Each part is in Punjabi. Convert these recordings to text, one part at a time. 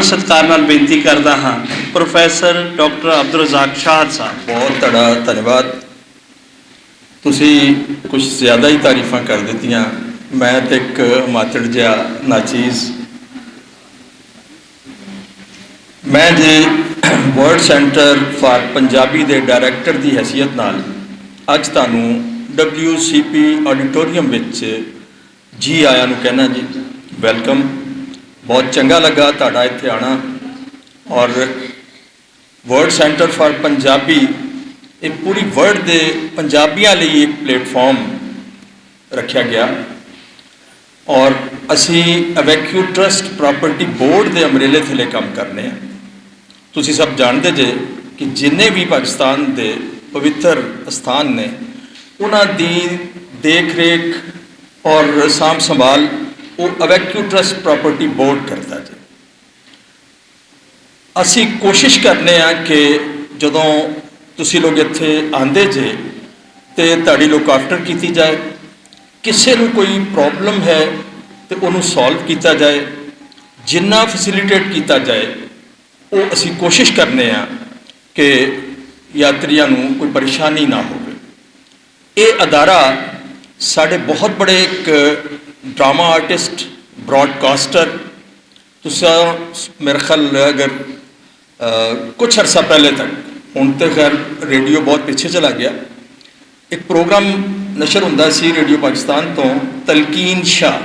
ਮਾਣ ਸਤਿਕਾਰ ਨਾਲ ਬੇਨਤੀ ਕਰਦਾ ਹਾਂ, ਪ੍ਰੋਫੈਸਰ ਡਾਕਟਰ ਅਬਦੁਲ ਰਜ਼ਾਕ ਸ਼ਾਹ ਸਾਹਿਬ। ਬਹੁਤ ਤੁਹਾਡਾ ਧੰਨਵਾਦ। ਤੁਸੀਂ ਕੁਝ ਜ਼ਿਆਦਾ ਹੀ ਤਾਰੀਫਾਂ ਕਰ ਦਿੱਤੀਆਂ। ਮੈਂ ਤੇ ਇੱਕ ਮਾਤੜ ਜਿਹਾ ਨਾਚੀਜ਼। ਮੈਂ ਜੀ ਵਰਲਡ ਸੈਂਟਰ ਫਾਰ ਪੰਜਾਬੀ ਦੇ ਡਾਇਰੈਕਟਰ ਦੀ ਹੈਸੀਅਤ ਨਾਲ ਅੱਜ ਤੁਹਾਨੂੰ WCP ਆਡੀਟੋਰੀਅਮ ਵਿੱਚ ਜੀ ਆਇਆਂ ਨੂੰ ਕਹਿਣਾ ਜੀ, ਵੈਲਕਮ। ਬਹੁਤ ਚੰਗਾ ਲੱਗਾ ਤੁਹਾਡਾ ਇੱਥੇ ਆਣਾ ਔਰ ਵਰਲਡ ਸੈਂਟਰ ਫਾਰ ਪੰਜਾਬੀ, ਇਹ ਪੂਰੀ ਵਰਲਡ ਦੇ ਪੰਜਾਬੀਆਂ ਲਈ ਇੱਕ ਪਲੇਟਫਾਰਮ ਰੱਖਿਆ ਗਿਆ। ਔਰ ਅਸੀਂ ਅਵੈਕਿਊ ਟਰਸਟ ਪ੍ਰਾਪਰਟੀ ਬੋਰਡ ਦੇ ਅਮਰੇਲੇ ਥੱਲੇ ਕੰਮ ਕਰਨੇ ਆ। ਤੁਸੀਂ ਸਭ ਜਾਣਦੇ ਜੇ ਕਿ ਜਿੰਨੇ ਵੀ ਪਾਕਿਸਤਾਨ ਦੇ ਪਵਿੱਤਰ ਸਥਾਨ ਨੇ, ਉਹਨਾਂ ਦੀ ਦੇਖ ਰੇਖ ਔਰ ਸਾਂਭ ਸੰਭਾਲ ਉਹ ਅਵੈਕਿਊ ਟਰਸਟ ਪ੍ਰਾਪਰਟੀ ਬੋਰਡ ਕਰਦਾ ਜੀ। ਅਸੀਂ ਕੋਸ਼ਿਸ਼ ਕਰਨੇ ਆ ਕਿ ਜਦੋਂ ਤੁਸੀਂ ਲੋਕ ਇੱਥੇ ਆਂਦੇ ਜੇ ਤੇ ਤੁਹਾਡੀ ਲੋਕ ਆਫਟਰ ਕੀਤੀ ਜਾਏ, ਕਿਸੇ ਨੂੰ ਕੋਈ ਪ੍ਰੋਬਲਮ ਹੈ ਤੇ ਉਹਨੂੰ ਸੋਲਵ ਕੀਤਾ ਜਾਏ, ਜਿੰਨਾ ਫੈਸਿਲਿਟੇਟ ਕੀਤਾ ਜਾਏ, ਉਹ ਅਸੀਂ ਕੋਸ਼ਿਸ਼ ਕਰਨੇ ਆ ਕਿ ਯਾਤਰੀਆਂ ਨੂੰ ਕੋਈ ਪਰੇਸ਼ਾਨੀ ਨਾ ਹੋਵੇ। ਇਹ ਅਦਾਰਾ ਸਾਡੇ ਬਹੁਤ ਬੜੇ ਇੱਕ ਡਰਾਮਾ ਆਰਟਿਸਟ ਬ੍ਰੌਡਕਾਸਟਰ ਤੁਸੀਂ ਮੇਰੇ ਖਿਆਲ ਅਗਰ ਅ, ਕੁਛ ਅਰਸਾ ਪਹਿਲੇ ਤੱਕ ਹੁਣ ਤੇ ਖੈਰ ਰੇਡੀਓ ਬਹੁਤ ਪਿੱਛੇ ਚਲਾ ਗਿਆ ਇੱਕ ਪ੍ਰੋਗਰਾਮ ਨਸ਼ਰ ਹੁੰਦਾ ਸੀ ਰੇਡੀਓ ਪਾਕਿਸਤਾਨ ਤੋਂ ਤਲਕੀਨ ਸ਼ਾਹ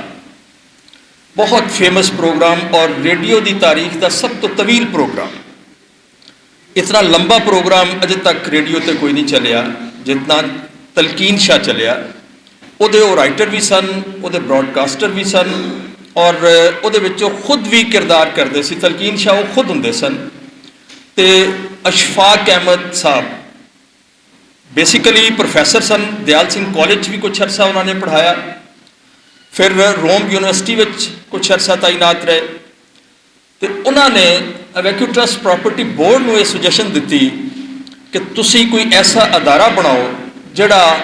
ਬਹੁਤ ਫੇਮਸ ਪ੍ਰੋਗਰਾਮ ਔਰ ਰੇਡੀਓ ਦੀ ਤਾਰੀਖ ਦਾ ਸਭ ਤੋਂ ਤਵੀਲ ਪ੍ਰੋਗਰਾਮ ਇਤਨਾ ਲੰਬਾ ਪ੍ਰੋਗਰਾਮ ਅਜੇ ਤੱਕ ਰੇਡੀਓ ਤੇ ਕੋਈ ਨਹੀਂ ਚੱਲਿਆ ਜਿਤਨਾ ਤਲਕੀਨ ਸ਼ਾਹ ਚੱਲਿਆ ਉਹਦੇ ਉਹ ਰਾਈਟਰ ਵੀ ਸਨ, ਉਹਦੇ ਬ੍ਰੌਡਕਾਸਟਰ ਵੀ ਸਨ ਔਰ ਉਹਦੇ ਵਿੱਚ ਉਹ ਖੁਦ ਵੀ ਕਿਰਦਾਰ ਕਰਦੇ ਸੀ, ਤਲਕੀਨ ਸ਼ਾਹ ਉਹ ਖੁਦ ਹੁੰਦੇ ਸਨ ਤੇ ਅਸ਼ਫਾਕ ਅਹਿਮਦ ਸਾਹਿਬ ਬੇਸਿਕਲੀ ਪ੍ਰੋਫੈਸਰ ਸਨ, ਦਿਆਲ ਸਿੰਘ ਕਾਲਜ 'ਚ ਵੀ ਕੁਛ ਅਰਸਾ ਉਹਨਾਂ ਨੇ ਪੜ੍ਹਾਇਆ, ਫਿਰ ਰੋਮ ਯੂਨੀਵਰਸਿਟੀ ਵਿੱਚ ਕੁਛ ਅਰਸਾ ਤਾਇਨਾਤ ਰਹੇ ਤੇ ਉਹਨਾਂ ਨੇ ਅਵੈਕਿਊ ਟਰਸਟ ਪ੍ਰਾਪਰਟੀ ਬੋਰਡ ਨੂੰ ਇਹ ਸੁਜੈਸ਼ਨ ਦਿੱਤੀ ਕਿ ਤੁਸੀਂ ਕੋਈ ਐਸਾ ਅਦਾਰਾ ਬਣਾਓ ਜਿਹੜਾ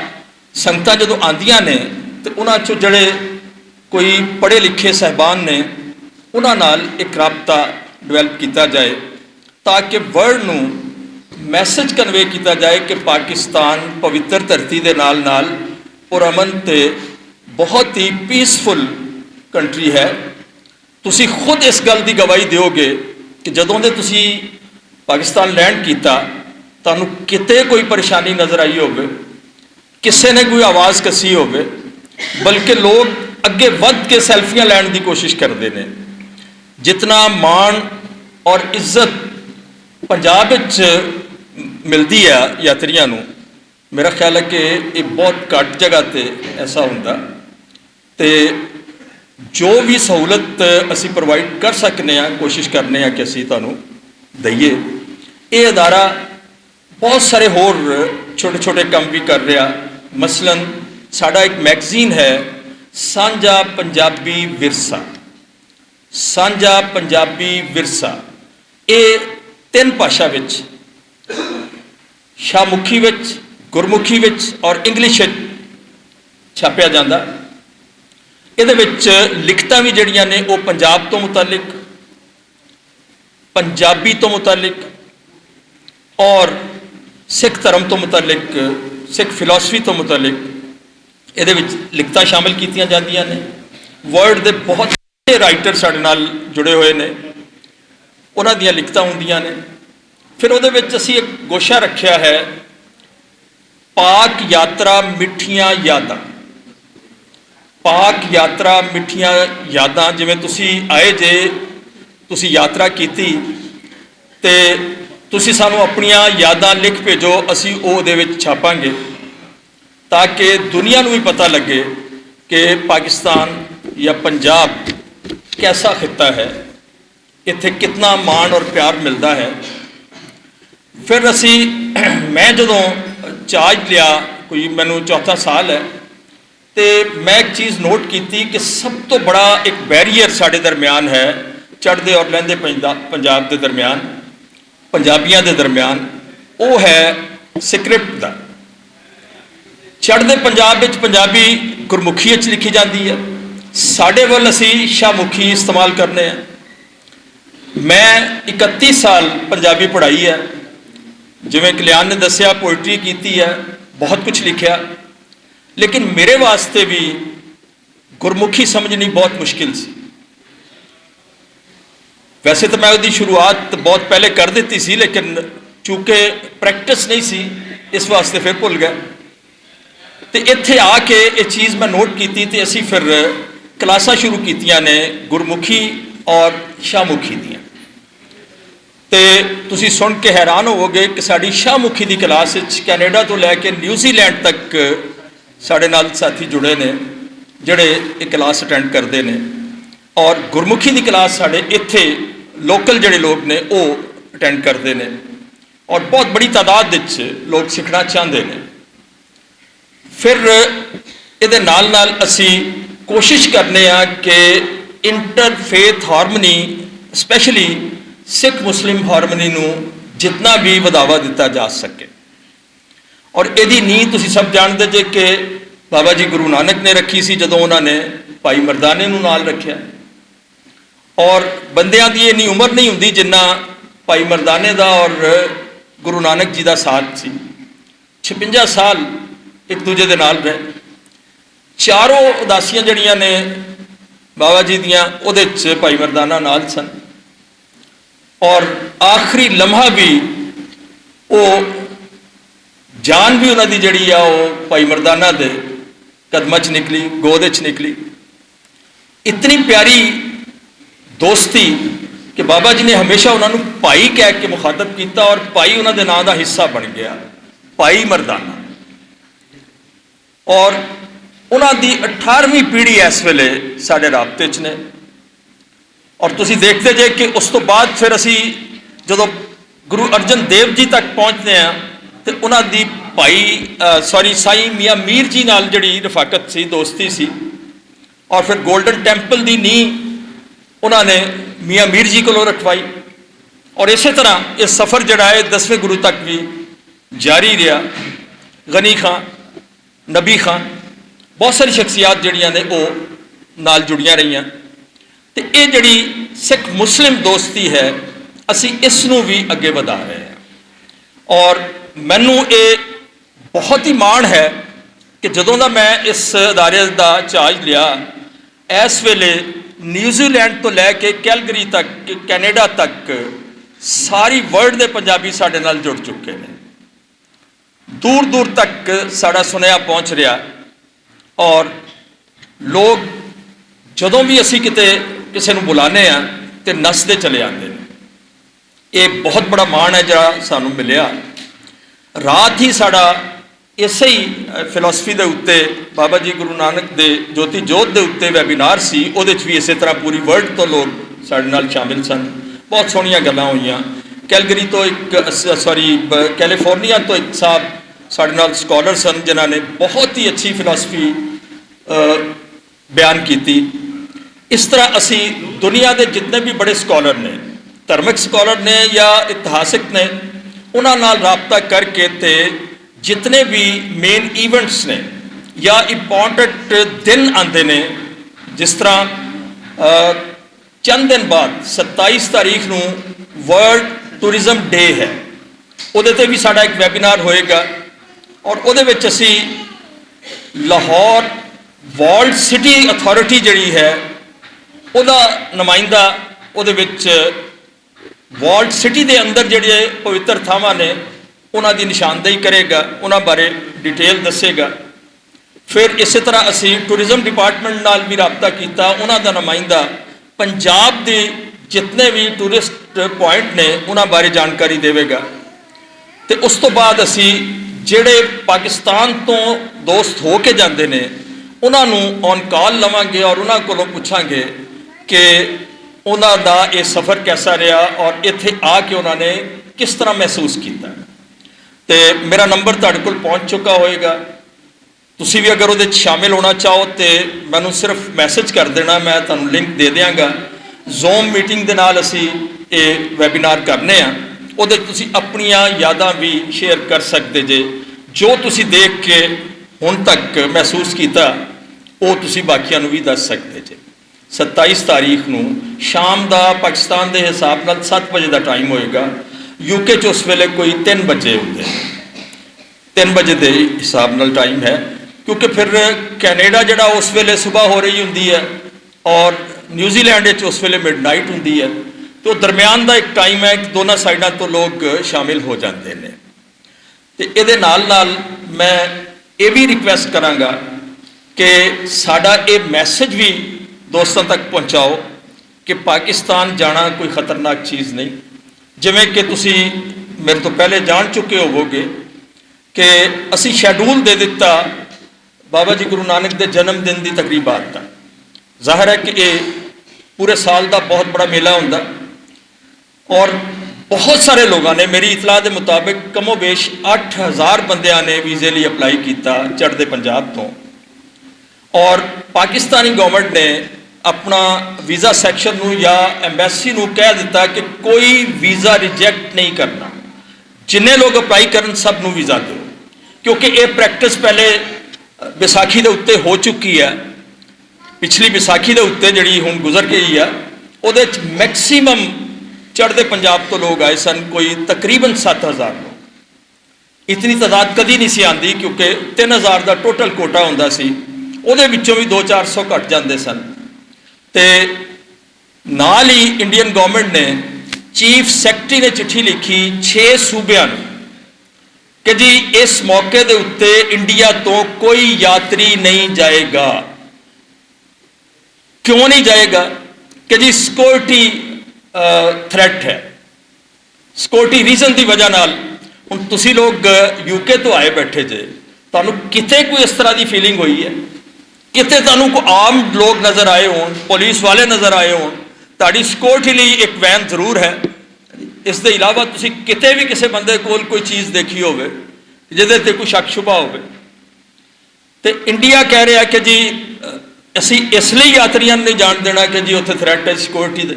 ਸੰਗਤਾਂ ਜਦੋਂ ਆਂਦੀਆਂ ਨੇ ਤੇ ਉਹਨਾਂ ਚੋਂ ਜਿਹੜੇ ਕੋਈ ਪੜ੍ਹੇ ਲਿਖੇ ਸਹਿਬਾਨ ਨੇ, ਉਹਨਾਂ ਨਾਲ ਇੱਕ ਰਾਬਤਾ ਡਿਵੈਲਪ ਕੀਤਾ ਜਾਏ ਤਾਂ ਕਿ ਵਰਲਡ ਨੂੰ ਮੈਸੇਜ ਕਨਵੇ ਕੀਤਾ ਜਾਏ ਕਿ ਪਾਕਿਸਤਾਨ ਪਵਿੱਤਰ ਧਰਤੀ ਦੇ ਨਾਲ ਨਾਲ ਪੁਰਅਮਨ ਤੇ ਬਹੁਤ ਹੀ ਪੀਸਫੁਲ ਕੰਟਰੀ ਹੈ। ਤੁਸੀਂ ਖੁਦ ਇਸ ਗੱਲ ਦੀ ਗਵਾਹੀ ਦਿਓਗੇ ਕਿ ਜਦੋਂ ਦੇ ਤੁਸੀਂ ਪਾਕਿਸਤਾਨ ਲੈਂਡ ਕੀਤਾ, ਤੁਹਾਨੂੰ ਕਿਤੇ ਕੋਈ ਪਰੇਸ਼ਾਨੀ ਨਜ਼ਰ ਆਈ ਹੋਵੇ। ਕਿਸੇ ਨੇ ਕੋਈ ਆਵਾਜ਼ ਕੱਸੀ ਹੋਵੇ, ਬਲਕਿ ਲੋਕ ਅੱਗੇ ਵੱਧ ਕੇ ਸੈਲਫੀਆਂ ਲੈਣ ਦੀ ਕੋਸ਼ਿਸ਼ ਕਰਦੇ ਨੇ। ਜਿਤਨਾ ਮਾਣ ਔਰ ਇੱਜ਼ਤ ਪੰਜਾਬ ਵਿੱਚ ਮਿਲਦੀ ਆ ਯਾਤਰੀਆਂ ਨੂੰ, ਮੇਰਾ ਖਿਆਲ ਹੈ ਕਿ ਇਹ ਬਹੁਤ ਘੱਟ ਜਗ੍ਹਾ ਤੇ ਐਸਾ ਹੁੰਦਾ। ਤੇ ਜੋ ਵੀ ਸਹੂਲਤ ਅਸੀਂ ਪ੍ਰੋਵਾਈਡ ਕਰ ਸਕਨੇ ਆ, ਕੋਸ਼ਿਸ਼ ਕਰਨੇ ਆ ਕਿ ਅਸੀਂ ਤੁਹਾਨੂੰ ਦਈਏ। ਇਹ ਅਦਾਰਾ ਬਹੁਤ ਸਾਰੇ ਹੋਰ ਛੋਟੇ ਛੋਟੇ ਕੰਮ ਵੀ ਕਰ ਰਿਹਾ। ਮਸਲਨ ਸਾਡਾ ਇੱਕ ਮੈਗਜ਼ੀਨ ਹੈ ਸਾਂਝਾ ਪੰਜਾਬੀ ਵਿਰਸਾ। ਸਾਂਝਾ ਪੰਜਾਬੀ ਵਿਰਸਾ। ਇਹ ਤਿੰਨ ਭਾਸ਼ਾ ਵਿੱਚ ਸ਼ਾਮੁਖੀ ਵਿੱਚ, ਗੁਰਮੁਖੀ ਵਿੱਚ ਔਰ ਇੰਗਲਿਸ਼ ਵਿੱਚ ਛਾਪਿਆ ਜਾਂਦਾ। ਇਹਦੇ ਵਿੱਚ ਲਿਖਤਾਂ ਵੀ ਜਿਹੜੀਆਂ ਨੇ ਉਹ ਪੰਜਾਬ ਤੋਂ ਮੁਤਲਕ, ਪੰਜਾਬੀ ਤੋਂ ਮੁਤਲਕ ਔਰ ਸਿੱਖ ਧਰਮ ਤੋਂ ਮੁਤਲਕ ਸਿੱਖ ਫਿਲਾਸਫੀ ਤੋਂ ਮੁਤਲਕ ਇਹਦੇ ਵਿੱਚ ਲਿਖਤਾਂ ਸ਼ਾਮਿਲ ਕੀਤੀਆਂ ਜਾਂਦੀਆਂ ਨੇ। ਵਰਲਡ ਦੇ ਬਹੁਤ ਸਾਰੇ ਰਾਈਟਰ ਸਾਡੇ ਨਾਲ ਜੁੜੇ ਹੋਏ ਨੇ। ਉਹਨਾਂ ਦੀਆਂ ਲਿਖਤਾਂ ਹੁੰਦੀਆਂ ਨੇ। ਫਿਰ ਉਹਦੇ ਵਿੱਚ ਅਸੀਂ ਇੱਕ ਗੋਸ਼ਾ ਰੱਖਿਆ ਹੈ, ਪਾਕ ਯਾਤਰਾ ਮਿੱਠੀਆਂ ਯਾਦਾਂ। ਪਾਕ ਯਾਤਰਾ ਮਿੱਠੀਆਂ ਯਾਦਾਂ, ਜਿਵੇਂ ਤੁਸੀਂ ਆਏ ਜੇ, ਤੁਸੀਂ ਯਾਤਰਾ ਕੀਤੀ ਤੇ ਤੁਸੀਂ ਸਾਨੂੰ ਆਪਣੀਆਂ ਯਾਦਾਂ ਲਿਖ ਭੇਜੋ, ਅਸੀਂ ਉਹ ਉਹਦੇ ਵਿੱਚ ਛਾਪਾਂਗੇ ਤਾਂ ਕਿ ਦੁਨੀਆ ਨੂੰ ਵੀ ਪਤਾ ਲੱਗੇ ਕਿ ਪਾਕਿਸਤਾਨ ਜਾਂ ਪੰਜਾਬ ਕੈਸਾ ਖਿੱਤਾ ਹੈ, ਇੱਥੇ ਕਿੰਨਾ ਮਾਣ ਔਰ ਪਿਆਰ ਮਿਲਦਾ ਹੈ। ਫਿਰ ਅਸੀਂ, ਮੈਂ ਜਦੋਂ ਚਾਰਜ ਲਿਆ, ਕੋਈ ਮੈਨੂੰ ਚੌਥਾ ਸਾਲ ਹੈ, ਤੇ ਮੈਂ ਇੱਕ ਚੀਜ਼ ਨੋਟ ਕੀਤੀ ਕਿ ਸਭ ਤੋਂ ਬੜਾ ਇੱਕ ਬੈਰੀਅਰ ਸਾਡੇ ਦਰਮਿਆਨ ਹੈ, ਚੜ੍ਹਦੇ ਔਰ ਲਹਿੰਦੇ ਪੰਜਾਬ ਦੇ ਦਰਮਿਆਨ। ਪੰਜਾਬੀਆਂ ਦੇ ਦਰਮਿਆਨ ਉਹ ਹੈ ਸਕ੍ਰਿਪਟ ਦਾ। ਚੜ੍ਹਦੇ ਪੰਜਾਬ ਵਿੱਚ ਪੰਜਾਬੀ ਗੁਰਮੁਖੀ ਵਿੱਚ ਲਿਖੀ ਜਾਂਦੀ ਹੈ। ਸਾਡੇ ਵੱਲ ਅਸੀਂ ਸ਼ਾਹਮੁਖੀ ਇਸਤੇਮਾਲ ਕਰਨੇ ਆ। ਮੈਂ 31 ਸਾਲ ਪੰਜਾਬੀ ਪੜ੍ਹਾਈ ਹੈ। ਜਿਵੇਂ ਕਲਿਆਣ ਨੇ ਦੱਸਿਆ ਪੋਇਟਰੀ ਕੀਤੀ ਹੈ, ਬਹੁਤ ਕੁਝ ਲਿਖਿਆ। ਲੇਕਿਨ ਮੇਰੇ ਵਾਸਤੇ ਵੀ ਗੁਰਮੁਖੀ ਸਮਝਣੀ ਬਹੁਤ ਮੁਸ਼ਕਿਲ ਸੀ। ਵੈਸੇ ਤਾਂ ਮੈਂ ਉਹਦੀ ਸ਼ੁਰੂਆਤ ਬਹੁਤ ਪਹਿਲੇ ਕਰ ਦਿੱਤੀ ਸੀ ਲੇਕਿਨ ਚੂੰਕਿ ਪ੍ਰੈਕਟਿਸ ਨਹੀਂ ਸੀ ਇਸ ਵਾਸਤੇ ਫਿਰ ਭੁੱਲ ਗਿਆ ਤੇ ਇੱਥੇ ਆ ਕੇ ਇਹ ਚੀਜ਼ ਮੈਂ ਨੋਟ ਕੀਤੀ ਤੇ ਅਸੀਂ ਫਿਰ ਕਲਾਸਾਂ ਸ਼ੁਰੂ ਕੀਤੀਆਂ ਨੇ ਗੁਰਮੁਖੀ ਔਰ ਸ਼ਾਹਮੁਖੀ ਦੀਆਂ ਤੇ ਤੁਸੀਂ ਸੁਣ ਕੇ ਹੈਰਾਨ ਹੋਵੋਗੇ ਕਿ ਸਾਡੀ ਸ਼ਾਹਮੁਖੀ ਦੀ ਕਲਾਸ ਵਿੱਚ ਕੈਨੇਡਾ ਤੋਂ ਲੈ ਕੇ ਨਿਊਜ਼ੀਲੈਂਡ ਤੱਕ ਸਾਡੇ ਨਾਲ ਸਾਥੀ ਜੁੜੇ ਨੇ ਜਿਹੜੇ ਇਹ ਕਲਾਸ ਅਟੈਂਡ ਕਰਦੇ ਨੇ ਔਰ ਗੁਰਮੁਖੀ ਦੀ ਕਲਾਸ ਸਾਡੇ ਇੱਥੇ ਲੋਕਲ ਜਿਹੜੇ ਲੋਕ ਨੇ, ਉਹ ਅਟੈਂਡ ਕਰਦੇ ਨੇ ਔਰ ਬਹੁਤ ਬੜੀ ਤਾਦਾਦ ਵਿੱਚ ਲੋਕ ਸਿੱਖਣਾ ਚਾਹੁੰਦੇ ਨੇ। ਫਿਰ ਇਹਦੇ ਨਾਲ ਨਾਲ ਅਸੀਂ ਕੋਸ਼ਿਸ਼ ਕਰਨੇ ਆ ਕਿ interfaith harmony specially Sikh Muslim harmony ਨੂੰ ਜਿੰਨਾ ਵੀ ਵਧਾਵਾ ਦਿੱਤਾ ਜਾ ਸਕੇ। ਔਰ ਇਹਦੀ ਨੀਂਹ ਤੁਸੀਂ ਸਭ ਜਾਣਦੇ ਜੇ ਕਿ ਬਾਬਾ ਜੀ ਗੁਰੂ ਨਾਨਕ ਨੇ ਰੱਖੀ ਸੀ ਜਦੋਂ ਉਹਨਾਂ ਨੇ ਭਾਈ ਮਰਦਾਨੇ ਨੂੰ ਨਾਲ ਰੱਖਿਆ। ਔਰ ਬੰਦਿਆਂ ਦੀ ਇੰਨੀ ਉਮਰ ਨਹੀਂ ਹੁੰਦੀ ਜਿੰਨਾ ਭਾਈ ਮਰਦਾਨੇ ਦਾ ਔਰ ਗੁਰੂ ਨਾਨਕ ਜੀ ਦਾ ਸਾਥ ਸੀ। 56 ਸਾਲ ਇੱਕ ਦੂਜੇ ਦੇ ਨਾਲ ਰਹੇ। ਚਾਰੋਂ ਉਦਾਸੀਆਂ ਜਿਹੜੀਆਂ ਨੇ ਬਾਬਾ ਜੀ ਦੀਆਂ, ਉਹਦੇ 'ਚ ਭਾਈ ਮਰਦਾਨਾ ਨਾਲ ਸਨ। ਔਰ ਆਖਰੀ ਲਮਹਾ ਵੀ ਉਹ ਜਾਨ ਵੀ ਉਹਨਾਂ ਦੀ ਜਿਹੜੀ ਆ, ਉਹ ਭਾਈ ਮਰਦਾਨਾ ਦੇ ਕਦਮਾਂ 'ਚ ਨਿਕਲੀ, ਗੋਦ 'ਚ ਨਿਕਲੀ। ਇਤਨੀ ਪਿਆਰੀ ਦੋਸਤੀ ਕਿ ਬਾਬਾ ਜੀ ਨੇ ਹਮੇਸ਼ਾ ਉਹਨਾਂ ਨੂੰ ਭਾਈ ਕਹਿ ਕੇ ਮੁਖਾਤਬ ਕੀਤਾ ਔਰ ਭਾਈ ਉਹਨਾਂ ਦੇ ਨਾਂ ਦਾ ਹਿੱਸਾ ਬਣ ਗਿਆ। ਭਾਈ ਮਰਦਾਨਾ। ਔਰ ਉਹਨਾਂ ਦੀ 18ਵੀਂ ਪੀੜ੍ਹੀ ਇਸ ਵੇਲੇ ਸਾਡੇ ਰਾਬਤੇ 'ਚ ਨੇ। ਔਰ ਤੁਸੀਂ ਦੇਖਦੇ ਜੇ ਕਿ ਉਸ ਤੋਂ ਬਾਅਦ ਫਿਰ ਅਸੀਂ ਜਦੋਂ ਗੁਰੂ ਅਰਜਨ ਦੇਵ ਜੀ ਤੱਕ ਪਹੁੰਚਦੇ ਆ ਤੇ ਉਹਨਾਂ ਦੀ ਭਾਈ ਸੌਰੀ ਸਾਈ ਮੀਆਂ ਮੀਰ ਜੀ ਨਾਲ ਜਿਹੜੀ ਰਫਾਕਤ ਸੀ, ਦੋਸਤੀ ਸੀ। ਔਰ ਫਿਰ 골ਡਨ ਟੈਂਪਲ ਦੀ ਨੀਂਹ ਉਹਨਾਂ ਨੇ ਮੀਆਂ ਮੀਰ ਜੀ ਕੋਲੋਂ ਰਖਵਾਈ। ਔਰ ਇਸੇ ਤਰ੍ਹਾਂ ਇਹ ਸਫ਼ਰ ਜਿਹੜਾ ਹੈ 10ਵੇਂ ਗੁਰੂ ਤੱਕ ਵੀ ਜਾਰੀ ਰਿਹਾ। ਗਨੀ ਖਾਨ ਨਬੀ ਖਾਨ ਬਹੁਤ ਸਾਰੀ ਸ਼ਖਸੀਅਤ ਜਿਹੜੀਆਂ ਨੇ ਉਹ ਨਾਲ ਜੁੜੀਆਂ ਰਹੀਆਂ। ਤੇ ਇਹ ਜਿਹੜੀ ਸਿੱਖ ਮੁਸਲਿਮ ਦੋਸਤੀ ਹੈ, ਅਸੀਂ ਇਸ ਨੂੰ ਵੀ ਅੱਗੇ ਵਧਾ ਰਹੇ ਹਾਂ। ਔਰ ਮੈਨੂੰ ਇਹ ਬਹੁਤ ਹੀ ਮਾਣ ਹੈ ਕਿ ਜਦੋਂ ਦਾ ਮੈਂ ਇਸ ਅਦਾਰੇ ਦਾ ਚਾਰਜ ਲਿਆ, ਇਸ ਵੇਲੇ ਨਿਊਜ਼ੀਲੈਂਡ ਤੋਂ ਲੈ ਕੇ ਕੈਲਗਰੀ ਤੱਕ ਕੈਨੇਡਾ ਤੱਕ, ਸਾਰੀ ਵਰਲਡ ਦੇ ਪੰਜਾਬੀ ਸਾਡੇ ਨਾਲ ਜੁੜ ਚੁੱਕੇ ਨੇ। ਦੂਰ ਦੂਰ ਤੱਕ ਸਾਡਾ ਸੁਨੇਹਾ ਪਹੁੰਚ ਰਿਹਾ। ਔਰ ਲੋਕ ਜਦੋਂ ਵੀ ਅਸੀਂ ਕਿਤੇ ਕਿਸੇ ਨੂੰ ਬੁਲਾਉਂਦੇ ਆ ਤੇ ਨੱਸਦੇ ਚਲੇ ਜਾਂਦੇ ਨੇ। ਇਹ ਬਹੁਤ ਬੜਾ ਮਾਣ ਹੈ ਜਿਹੜਾ ਸਾਨੂੰ ਮਿਲਿਆ। ਰਾਤ ਹੀ ਸਾਡਾ ਇਸੇ ਹੀ ਫਿਲਾਸਫੀ ਦੇ ਉੱਤੇ ਬਾਬਾ ਜੀ ਗੁਰੂ ਨਾਨਕ ਦੇ ਜੋਤੀ ਜੋਤ ਦੇ ਉੱਤੇ ਵੈਬੀਨਾਰ ਸੀ, ਉਹਦੇ 'ਚ ਵੀ ਇਸੇ ਤਰ੍ਹਾਂ ਪੂਰੀ ਵਰਲਡ ਤੋਂ ਲੋਕ ਸਾਡੇ ਨਾਲ ਸ਼ਾਮਿਲ ਸਨ। ਬਹੁਤ ਸੋਹਣੀਆਂ ਗੱਲਾਂ ਹੋਈਆਂ। ਕੈਲਗਰੀ ਤੋਂ ਇੱਕ ਸੌਰੀ ਕੈਲੀਫੋਰਨੀਆ ਤੋਂ ਇੱਕ ਸਾਹਿਬ ਸਾਡੇ ਨਾਲ ਸਕਾਲਰ ਸਨ, ਜਿਨ੍ਹਾਂ ਨੇ ਬਹੁਤ ਹੀ ਅੱਛੀ ਫਿਲਾਸਫੀ ਬਿਆਨ ਕੀਤੀ। ਇਸ ਤਰ੍ਹਾਂ ਅਸੀਂ ਦੁਨੀਆ ਦੇ ਜਿੰਨੇ ਵੀ ਬੜੇ ਸਕਾਲਰ ਨੇ, ਧਰਮਿਕ ਸਕਾਲਰ ਨੇ ਜਾਂ ਇਤਿਹਾਸਿਕ ਨੇ, ਉਹਨਾਂ ਨਾਲ ਰਾਬਤਾ ਕਰਕੇ ਤੇ ਜਿਤਨੇ ਵੀ ਮੇਨ ਇਵੈਂਟਸ ਨੇ ਜਾਂ ਇੰਪੋਰਟੈਂਟ ਦਿਨ ਆਉਂਦੇ ਨੇ ਜਿਸ ਤਰ੍ਹਾਂ ਚੰਦ ਦਿਨ ਬਾਅਦ 27 ਤਾਰੀਖ ਨੂੰ ਵਰਲਡ ਟੂਰਿਜ਼ਮ ਡੇ ਹੈ ਉਹਦੇ ਤੇ ਵੀ ਸਾਡਾ ਇੱਕ ਵੈਬੀਨਾਰ ਹੋਏਗਾ ਔਰ ਉਹਦੇ ਵਿੱਚ ਅਸੀਂ ਲਾਹੌਰ ਵਰਲਡ ਸਿਟੀ ਅਥਾਰਟੀ ਜਿਹੜੀ ਹੈ ਉਹਦਾ ਨੁਮਾਇੰਦਾ ਉਹਦੇ ਵਿੱਚ ਵਰਲਡ ਸਿਟੀ ਦੇ ਅੰਦਰ ਜਿਹੜੇ ਪਵਿੱਤਰ ਥਾਵਾਂ ਨੇ ਉਹਨਾਂ ਦੀ ਨਿਸ਼ਾਨਦੇਹੀ ਕਰੇਗਾ, ਉਹਨਾਂ ਬਾਰੇ ਡਿਟੇਲ ਦੱਸੇਗਾ। ਫਿਰ ਇਸੇ ਤਰ੍ਹਾਂ ਅਸੀਂ ਟੂਰਿਜ਼ਮ ਡਿਪਾਰਟਮੈਂਟ ਨਾਲ ਵੀ ਰਾਬਤਾ ਕੀਤਾ, ਉਹਨਾਂ ਦਾ ਨੁਮਾਇੰਦਾ ਪੰਜਾਬ ਦੇ ਜਿਤਨੇ ਵੀ ਟੂਰਿਸਟ ਪੁਆਇੰਟ ਨੇ, ਉਹਨਾਂ ਬਾਰੇ ਜਾਣਕਾਰੀ ਦੇਵੇਗਾ। ਤੇ ਉਸ ਤੋਂ ਬਾਅਦ ਅਸੀਂ ਜਿਹੜੇ ਪਾਕਿਸਤਾਨ ਤੋਂ ਦੋਸਤ ਹੋ ਕੇ ਜਾਂਦੇ ਨੇ, ਉਹਨਾਂ ਨੂੰ ਔਨ ਕਾਲ ਲਵਾਂਗੇ ਔਰ ਉਹਨਾਂ ਕੋਲੋਂ ਪੁੱਛਾਂਗੇ ਕਿ ਉਹਨਾਂ ਦਾ ਇਹ ਸਫ਼ਰ ਕਿਹਦਾ ਰਿਹਾ ਔਰ ਇੱਥੇ ਆ ਕੇ ਉਹਨਾਂ ਨੇ ਕਿਸ ਤਰ੍ਹਾਂ ਮਹਿਸੂਸ ਕੀਤਾ। ਤੇ ਮੇਰਾ ਨੰਬਰ ਤੁਹਾਡੇ ਕੋਲ ਪਹੁੰਚ ਚੁੱਕਾ ਹੋਏਗਾ। ਤੁਸੀਂ ਵੀ ਅਗਰ ਉਹਦੇ 'ਚ ਸ਼ਾਮਿਲ ਹੋਣਾ ਚਾਹੋ ਤੇ ਮੈਨੂੰ ਸਿਰਫ ਮੈਸੇਜ ਕਰ ਦੇਣਾ, ਮੈਂ ਤੁਹਾਨੂੰ ਲਿੰਕ ਦੇ ਦਿਆਂਗਾ। ਜ਼ੂਮ ਮੀਟਿੰਗ ਦੇ ਨਾਲ ਅਸੀਂ ਇਹ ਵੈਬੀਨਾਰ ਕਰਨੇ ਆ। ਉਹਦੇ 'ਚ ਤੁਸੀਂ ਆਪਣੀਆਂ ਯਾਦਾਂ ਵੀ ਸ਼ੇਅਰ ਕਰ ਸਕਦੇ ਜੇ। ਜੋ ਤੁਸੀਂ ਦੇਖ ਕੇ ਹੁਣ ਤੱਕ ਮਹਿਸੂਸ ਕੀਤਾ, ਉਹ ਤੁਸੀਂ ਬਾਕੀਆਂ ਨੂੰ ਵੀ ਦੱਸ ਸਕਦੇ ਜੇ। 27 ਤਾਰੀਖ ਨੂੰ ਸ਼ਾਮ ਦਾ ਪਾਕਿਸਤਾਨ ਦੇ ਹਿਸਾਬ ਨਾਲ 7 ਵਜੇ ਦਾ ਟਾਈਮ ਹੋਏਗਾ। ਯੂਕੇ 'ਚ ਉਸ ਵੇਲੇ ਕੋਈ 3 ਵਜੇ ਹੁੰਦੇ। 3 ਵਜੇ ਦੇ ਹਿਸਾਬ ਨਾਲ ਟਾਈਮ ਹੈ, ਕਿਉਂਕਿ ਫਿਰ ਕੈਨੇਡਾ ਜਿਹੜਾ ਉਸ ਵੇਲੇ ਸਵੇਰ ਹੋ ਰਹੀ ਹੁੰਦੀ ਹੈ ਔਰ ਨਿਊਜ਼ੀਲੈਂਡ ਵਿੱਚ ਉਸ ਵੇਲੇ ਮਿਡਨਾਈਟ ਹੁੰਦੀ ਹੈ, ਤੇ ਉਹ ਦਰਮਿਆਨ ਦਾ ਇੱਕ ਟਾਈਮ ਹੈ ਕਿ ਦੋਨਾਂ ਸਾਈਡਾਂ ਤੋਂ ਲੋਕ ਸ਼ਾਮਿਲ ਹੋ ਜਾਂਦੇ ਨੇ। ਤੇ ਇਹਦੇ ਨਾਲ ਨਾਲ ਮੈਂ ਇਹ ਵੀ ਰਿਕਵੈਸਟ ਕਰਾਂਗਾ ਕਿ ਸਾਡਾ ਇਹ ਮੈਸੇਜ ਵੀ ਦੋਸਤਾਂ ਤੱਕ ਪਹੁੰਚਾਓ ਕਿ ਪਾਕਿਸਤਾਨ ਜਾਣਾ ਕੋਈ ਖਤਰਨਾਕ ਚੀਜ਼ ਨਹੀਂ। ਜਿਵੇਂ ਕਿ ਤੁਸੀਂ ਮੇਰੇ ਤੋਂ ਪਹਿਲੇ ਜਾਣ ਚੁੱਕੇ ਹੋਵੋਗੇ ਕਿ ਅਸੀਂ ਸ਼ੈਡਿਊਲ ਦੇ ਦਿੱਤਾ ਬਾਬਾ ਜੀ ਗੁਰੂ ਨਾਨਕ ਦੇ ਜਨਮ ਦਿਨ ਦੀ ਤਕਰੀਬਾਤ ਦਾ ਜ਼ਾਹਰ ਹੈ ਕਿ ਇਹ ਪੂਰੇ ਸਾਲ ਦਾ ਬਹੁਤ ਬੜਾ ਮੇਲਾ ਹੁੰਦਾ ਔਰ ਬਹੁਤ ਸਾਰੇ ਲੋਕਾਂ ਨੇ ਮੇਰੀ ਇਤਲਾਹ ਦੇ ਮੁਤਾਬਿਕ ਕਮੋਬੇਸ਼ 8000 ਬੰਦਿਆਂ ਨੇ ਵੀਜ਼ੇ ਲਈ ਅਪਲਾਈ ਕੀਤਾ ਚੜ੍ਹਦੇ ਪੰਜਾਬ ਤੋਂ। ਔਰ ਪਾਕਿਸਤਾਨੀ ਗਵਰਨਮੈਂਟ ਨੇ ਆਪਣਾ ਵੀਜ਼ਾ ਸੈਕਸ਼ਨ ਨੂੰ ਜਾਂ ਐਮਬੈਸੀ ਨੂੰ ਕਹਿ ਦਿੱਤਾ ਕਿ ਕੋਈ ਵੀਜ਼ਾ ਰਿਜੈਕਟ ਨਹੀਂ ਕਰਨਾ। ਜਿੰਨੇ ਲੋਕ ਅਪਲਾਈ ਕਰਨ ਸਭ ਨੂੰ ਵੀਜ਼ਾ ਦਿਓ। ਕਿਉਂਕਿ ਇਹ ਪ੍ਰੈਕਟਿਸ ਪਹਿਲੇ ਵਿਸਾਖੀ ਦੇ ਉੱਤੇ ਹੋ ਚੁੱਕੀ ਹੈ। ਪਿਛਲੀ ਵਿਸਾਖੀ ਦੇ ਉੱਤੇ ਜਿਹੜੀ ਹੁਣ ਗੁਜ਼ਰ ਗਈ ਆ, ਉਹਦੇ ਚ ਮੈਕਸਿਮਮ ਚੜ੍ਹਦੇ ਪੰਜਾਬ ਤੋਂ ਲੋਕ ਆਏ ਸਨ, ਕੋਈ ਤਕਰੀਬਨ 7000 ਲੋਕ। ਇਤਨੀ ਤਾਦਾਦ ਕਦੀ ਨਹੀਂ ਸੀ ਆਂਦੀ ਕਿਉਂਕਿ 3000 ਦਾ ਟੋਟਲ ਕੋਟਾ ਹੁੰਦਾ ਸੀ। ਉਹਦੇ ਵਿੱਚੋਂ ਵੀ 2-400 ਘਟ ਜਾਂਦੇ ਸਨ। ਤੇ ਨਾਲ ਹੀ ਇੰਡੀਅਨ ਗਵਰਨਮੈਂਟ ਨੇ ਚੀਫ ਸੈਕਟਰੀ ਨੇ ਚਿੱਠੀ ਲਿਖੀ 6 ਸੂਬਿਆਂ ਨੂੰ ਕਿ ਜੀ ਇਸ ਮੌਕੇ ਦੇ ਉੱਤੇ ਇੰਡੀਆ ਤੋਂ ਕੋਈ ਯਾਤਰੀ ਨਹੀਂ ਜਾਏਗਾ। ਕਿਉਂ ਨਹੀਂ ਜਾਏਗਾ? ਕਿ ਜੀ ਸਿਕਿਉਰਿਟੀ ਥ੍ਰੈਟ ਹੈ। ਸਿਕਿਉਰਿਟੀ ਰੀਜ਼ਨ ਦੀ ਵਜ੍ਹਾ ਨਾਲ ਹੁਣ ਤੁਸੀਂ ਲੋਕ ਯੂਕੇ ਤੋਂ ਆਏ ਬੈਠੇ ਜੇ, ਤੁਹਾਨੂੰ ਕਿਤੇ ਕੋਈ ਇਸ ਤਰ੍ਹਾਂ ਦੀ ਫੀਲਿੰਗ ਹੋਈ ਹੈ? ਕਿਤੇ ਤੁਹਾਨੂੰ ਕੋਈ ਆਮ ਲੋਕ ਨਜ਼ਰ ਆਏ ਹੋਣ, ਪੁਲਿਸ ਵਾਲੇ ਨਜ਼ਰ ਆਏ ਹੋਣ, ਤੁਹਾਡੀ ਸਿਕਿਉਰਿਟੀ ਲਈ ਇੱਕ ਵੈਨ ਜ਼ਰੂਰ ਹੈ। ਇਸ ਦੇ ਇਲਾਵਾ ਤੁਸੀਂ ਕਿਤੇ ਵੀ ਕਿਸੇ ਬੰਦੇ ਕੋਲ ਕੋਈ ਚੀਜ਼ ਦੇਖੀ ਹੋਵੇ, ਜਿਹਦੇ ਤੇ ਕੋਈ ਸ਼ੱਕ ਸ਼ੁਬਾ ਹੋਵੇ। ਤੇ ਇੰਡੀਆ ਕਹਿ ਰਿਹਾ ਕਿ ਜੀ ਅਸੀਂ ਇਸ ਲਈ ਯਾਤਰੀਆਂ ਨੂੰ ਨਹੀਂ ਜਾਣ ਦੇਣਾ ਕਿ ਜੀ ਉੱਥੇ ਥ੍ਰੈਟ ਹੈ ਸਿਕਿਉਰਿਟੀ ਦੇ।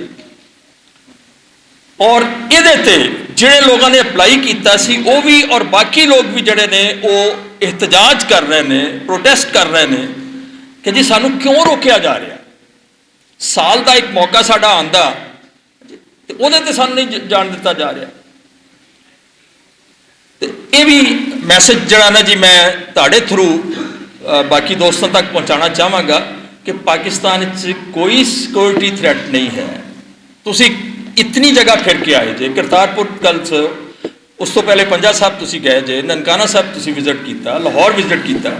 ਔਰ ਇਹਦੇ ਤੇ ਜਿਹੜੇ ਲੋਕਾਂ ਨੇ ਅਪਲਾਈ ਕੀਤਾ ਸੀ, ਉਹ ਵੀ ਔਰ ਬਾਕੀ ਲੋਕ ਵੀ ਜਿਹੜੇ ਨੇ, ਉਹ ਇhtਜਾਜ ਕਰ ਰਹੇ ਨੇ ਪ੍ਰੋਟੈਸਟ ਕਰ ਰਹੇ ਨੇ। ਕਿ ਜੀ ਸਾਨੂੰ ਕਿਉਂ ਰੋਕਿਆ ਜਾ ਰਿਹਾ? ਸਾਲ ਦਾ ਇੱਕ ਮੌਕਾ ਸਾਡਾ ਆਂਦਾ ਤੇ ਉਹਦੇ ਤੇ ਸਾਨੂੰ ਨਹੀਂ ਜਾਣ ਦਿੱਤਾ ਜਾ ਰਿਹਾ। ਤੇ ਇਹ ਵੀ ਮੈਸੇਜ ਜਿਹੜਾ ਨਾ ਜੀ ਮੈਂ ਤੁਹਾਡੇ ਥਰੂ ਬਾਕੀ ਦੋਸਤਾਂ ਤੱਕ ਪਹੁੰਚਾਉਣਾ ਚਾਹਾਂਗਾ ਕਿ ਪਾਕਿਸਤਾਨ 'ਚ ਕੋਈ ਸਿਕਿਉਰਿਟੀ ਥ੍ਰੈਟ ਨਹੀਂ ਹੈ। ਤੁਸੀਂ ਇਤਨੀ ਜਗ੍ਹਾ ਫਿਰ ਕੇ ਆਏ ਜੇ, ਕਰਤਾਰਪੁਰ ਕਲਸ ਉਸ ਤੋਂ ਪਹਿਲੇ ਪੰਜਾ ਸਾਹਿਬ ਤੁਸੀਂ ਗਏ ਜੇ, ਨਨਕਾਣਾ ਸਾਹਿਬ ਤੁਸੀਂ ਵਿਜ਼ਿਟ ਕੀਤਾ, ਲਾਹੌਰ ਵਿਜ਼ਿਟ ਕੀਤਾ।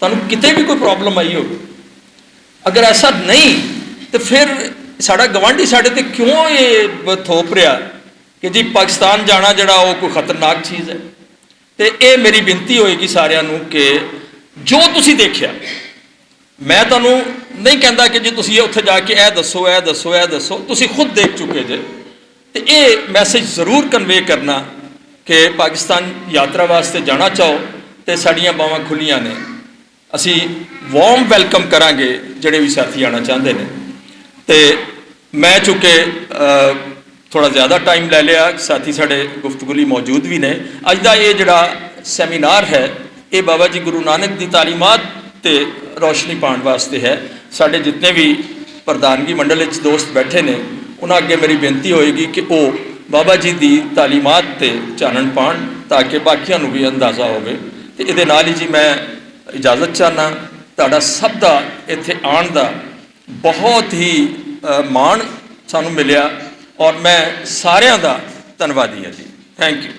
ਤੁਹਾਨੂੰ ਕਿਤੇ ਵੀ ਕੋਈ ਪ੍ਰੋਬਲਮ ਆਈ ਹੋਵੇ, ਅਗਰ ਐਸਾ ਨਹੀਂ, ਤੇ ਫਿਰ ਸਾਡਾ ਗਵਾਂਢੀ ਸਾਡੇ ਤੇ ਕਿਉਂ ਇਹ ਥੋਪ ਰਿਹਾ ਕਿ ਜੀ ਪਾਕਿਸਤਾਨ ਜਾਣਾ ਜਿਹੜਾ ਉਹ ਕੋਈ ਖਤਰਨਾਕ ਚੀਜ਼ ਹੈ? ਤੇ ਇਹ ਮੇਰੀ ਬੇਨਤੀ ਹੋਏਗੀ ਸਾਰਿਆਂ ਨੂੰ ਕਿ ਜੋ ਤੁਸੀਂ ਦੇਖਿਆ, ਮੈਂ ਤੁਹਾਨੂੰ ਨਹੀਂ ਕਹਿੰਦਾ ਕਿ ਜੀ ਤੁਸੀਂ ਉੱਥੇ ਜਾ ਕੇ ਇਹ ਦੱਸੋ ਇਹ ਦੱਸੋ ਇਹ ਦੱਸੋ, ਤੁਸੀਂ ਖੁਦ ਦੇਖ ਚੁੱਕੇ ਜੇ। ਤੇ ਇਹ ਮੈਸੇਜ ਜ਼ਰੂਰ ਕਨਵੇ ਕਰਨਾ ਕਿ ਪਾਕਿਸਤਾਨ ਯਾਤਰਾ ਵਾਸਤੇ ਜਾਣਾ ਚਾਹੋ ਤੇ ਸਾਡੀਆਂ ਬਾਹਾਂ ਖੁੱਲੀਆਂ ਨੇ। ਅਸੀਂ ਵਾਰਮ ਵੈਲਕਮ ਕਰਾਂਗੇ ਜਿਹੜੇ ਵੀ ਸਾਥੀ ਆਣਾ ਚਾਹੁੰਦੇ ਨੇ। ਤੇ ਮੈਂ ਚੁੱਕੇ ਥੋੜਾ ਜ਼ਿਆਦਾ ਟਾਈਮ ਲੈ ਲਿਆ। ਸਾਥੀ ਸਾਡੇ ਗੁਫ਼ਤਗੂ ਲਈ ਮੌਜੂਦ ਵੀ ਨੇ। ਅੱਜ ਦਾ ਇਹ ਜਿਹੜਾ ਸੈਮੀਨਾਰ ਹੈ, ਇਹ ਬਾਬਾ ਜੀ ਗੁਰੂ ਨਾਨਕ ਦੀ ਤਾਲੀਮਾਤ ਤੇ ਰੋਸ਼ਨੀ ਪਾਉਣ ਵਾਸਤੇ ਹੈ। ਸਾਡੇ ਜਿੰਨੇ ਵੀ ਪ੍ਰਧਾਨਗੀ ਮੰਡਲ ਵਿੱਚ ਦੋਸਤ ਬੈਠੇ ਨੇ, ਉਹਨਾਂ ਅੱਗੇ ਮੇਰੀ ਬੇਨਤੀ ਹੋਏਗੀ ਕਿ ਉਹ ਬਾਬਾ ਜੀ ਦੀ ਤਾਲੀਮਾਤ ਤੇ ਚਾਨਣ ਪਾਉਣ, ਤਾਂ ਕਿ ਬਾਕੀਆਂ ਨੂੰ ਵੀ ਅੰਦਾਜ਼ਾ ਹੋਵੇ। ਤੇ ਇਹਦੇ ਨਾਲ ਹੀ ਜੀ ਮੈਂ ਇਜਾਜ਼ਤ ਚਾਹਨਾ ਤੁਹਾਡਾ ਸਭ ਦਾ ਇੱਥੇ ਆਉਣ ਦਾ ਬਹੁਤ ਹੀ ਮਾਣ ਸਾਨੂੰ ਮਿਲਿਆ ਔਰ ਮੈਂ ਸਾਰਿਆਂ ਦਾ ਧੰਨਵਾਦੀ ਹਾਂ ਜੀ। Thank you